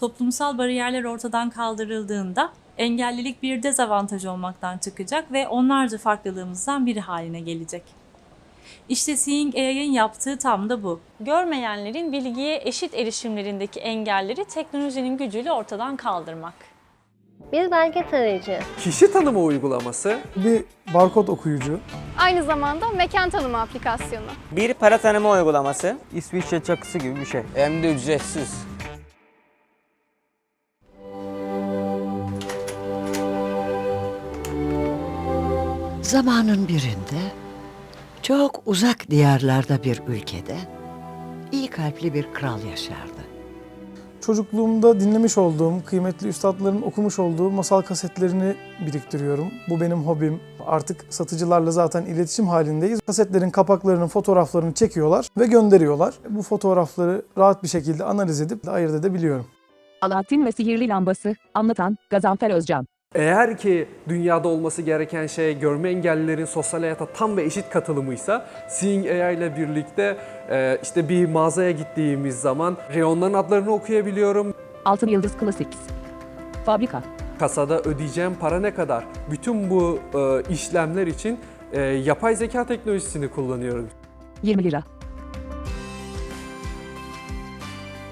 Toplumsal bariyerler ortadan kaldırıldığında engellilik bir dezavantaj olmaktan çıkacak ve onlarca farklılığımızdan biri haline gelecek. İşte Seeing AI'ın yaptığı tam da bu. Görmeyenlerin bilgiye eşit erişimlerindeki engelleri teknolojinin gücüyle ortadan kaldırmak. Bir belge tarayıcı, Kişi tanıma uygulaması Bir barkod okuyucu, Aynı zamanda mekan tanıma aplikasyonu. Bir para tanıma uygulaması, İsviçre çakısı gibi bir şey. Hem de ücretsiz. Zamanın birinde çok uzak diyarlarda bir ülkede iyi kalpli bir kral yaşardı. çocukluğumda dinlemiş olduğum, kıymetli üstadların okumuş olduğu masal kasetlerini biriktiriyorum. Bu benim hobim. Artık satıcılarla zaten iletişim halindeyiz. Kasetlerin kapaklarının fotoğraflarını çekiyorlar ve gönderiyorlar. Bu fotoğrafları rahat bir şekilde analiz edip ayırt edebiliyorum. Alaaddin ve Sihirli Lambası, anlatan Gazanfer Özcan. Eğer ki dünyada olması gereken şey görme engellilerin sosyal hayata tam ve eşit katılımıysa Seeing AI ile birlikte e, işte bir mağazaya gittiğimiz zaman reyonların adlarını okuyabiliyorum. Altın Yıldız Classics. Fabrika. Kasada ödeyeceğim para ne kadar? Bütün bu e, işlemler için e, yapay zeka teknolojisini kullanıyorum. 20 lira.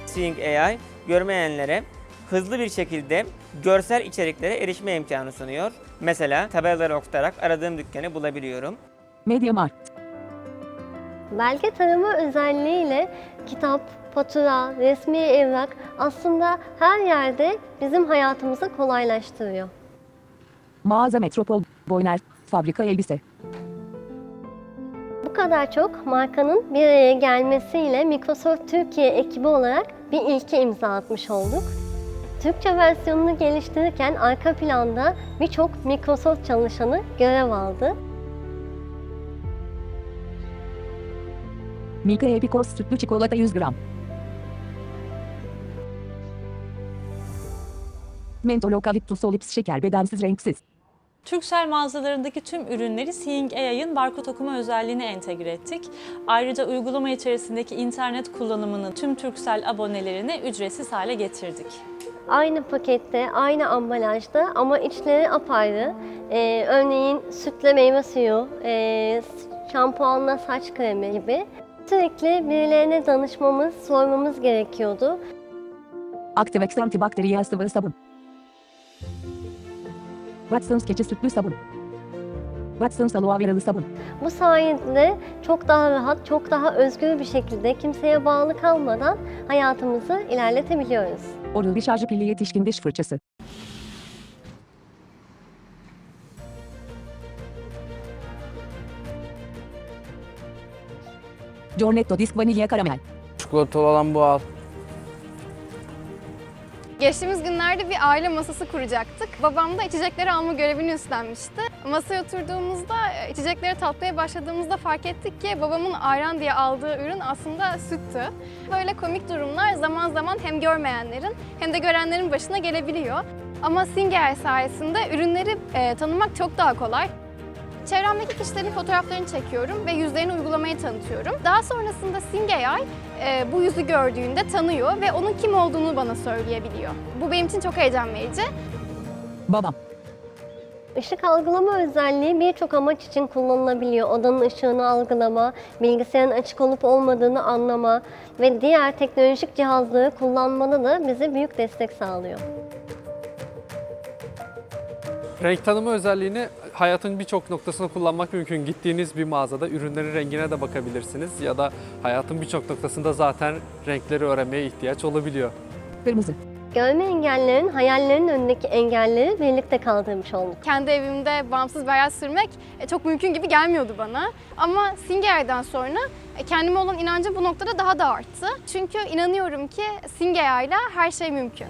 Seeing AI, görmeyenlere hızlı bir şekilde görsel içeriklere erişme imkanı sunuyor. Mesela tabelaları okutarak aradığım dükkanı bulabiliyorum. Mediamarkt. belge tarama özelliğiyle kitap, fatura, resmi evrak aslında her yerde bizim hayatımızı kolaylaştırıyor. Mağaza Metropol. Boyner. Fabrika elbise. Bu kadar çok markanın bir araya gelmesiyle Microsoft Türkiye ekibi olarak bir ilke imza atmış olduk. Türkçe versiyonunu geliştirirken arka planda birçok Microsoft çalışanı görev aldı. Milka Epikos sütlü çikolata 100 gram. Mentol Eucalyptus Olips şeker bedensiz renksiz. Turkcell mağazalarındaki tüm ürünleri Seeing AI'ın barkod okuma özelliğine entegre ettik. Ayrıca uygulama içerisindeki internet kullanımını tüm Turkcell abonelerine ücretsiz hale getirdik. Aynı pakette, aynı ambalajda ama içleri apayrı. Ee, örneğin sütle meyve suyu, e, şampuanla saç kremi gibi. Sürekli birilerine danışmamız, sormamız gerekiyordu. Activex antibakteriyel sıvı sabun. Watsons keçi sütlü sabun. Watsons aloe veralı sabun. Bu sayede çok daha rahat, çok daha özgür bir şekilde kimseye bağlı kalmadan hayatımızı ilerletebiliyoruz. Oral-B şarjı pilli yetişkin diş fırçası. Giornetto disk vanilya karamel. Çikolatalı olan bu al. Geçtiğimiz günlerde bir aile masası kuracaktık. Babam da içecekleri alma görevini üstlenmişti. Masaya oturduğumuzda, e, içecekleri tatmaya başladığımızda fark ettik ki babamın ayran diye aldığı ürün aslında süttü. Böyle komik durumlar zaman zaman hem görmeyenlerin hem de görenlerin başına gelebiliyor. Ama Singer sayesinde ürünleri e, tanımak çok daha kolay. Çevremdeki kişilerin fotoğraflarını çekiyorum ve yüzlerini uygulamaya tanıtıyorum. Daha sonrasında Singay e, bu yüzü gördüğünde tanıyor ve onun kim olduğunu bana söyleyebiliyor. Bu benim için çok heyecan verici. Babam. Işık algılama özelliği birçok amaç için kullanılabiliyor. Odanın ışığını algılama, bilgisayarın açık olup olmadığını anlama ve diğer teknolojik cihazları kullanmada da bize büyük destek sağlıyor. Renk tanıma özelliğini hayatın birçok noktasında kullanmak mümkün. Gittiğiniz bir mağazada ürünlerin rengine de bakabilirsiniz ya da hayatın birçok noktasında zaten renkleri öğrenmeye ihtiyaç olabiliyor. Kırmızı. Görme engellerin hayallerinin önündeki engelleri birlikte kaldırmış olduk. Kendi evimde bağımsız bir hayat sürmek e, çok mümkün gibi gelmiyordu bana. Ama Singay'dan sonra e, kendime olan inancım bu noktada daha da arttı. Çünkü inanıyorum ki Singay'la her şey mümkün.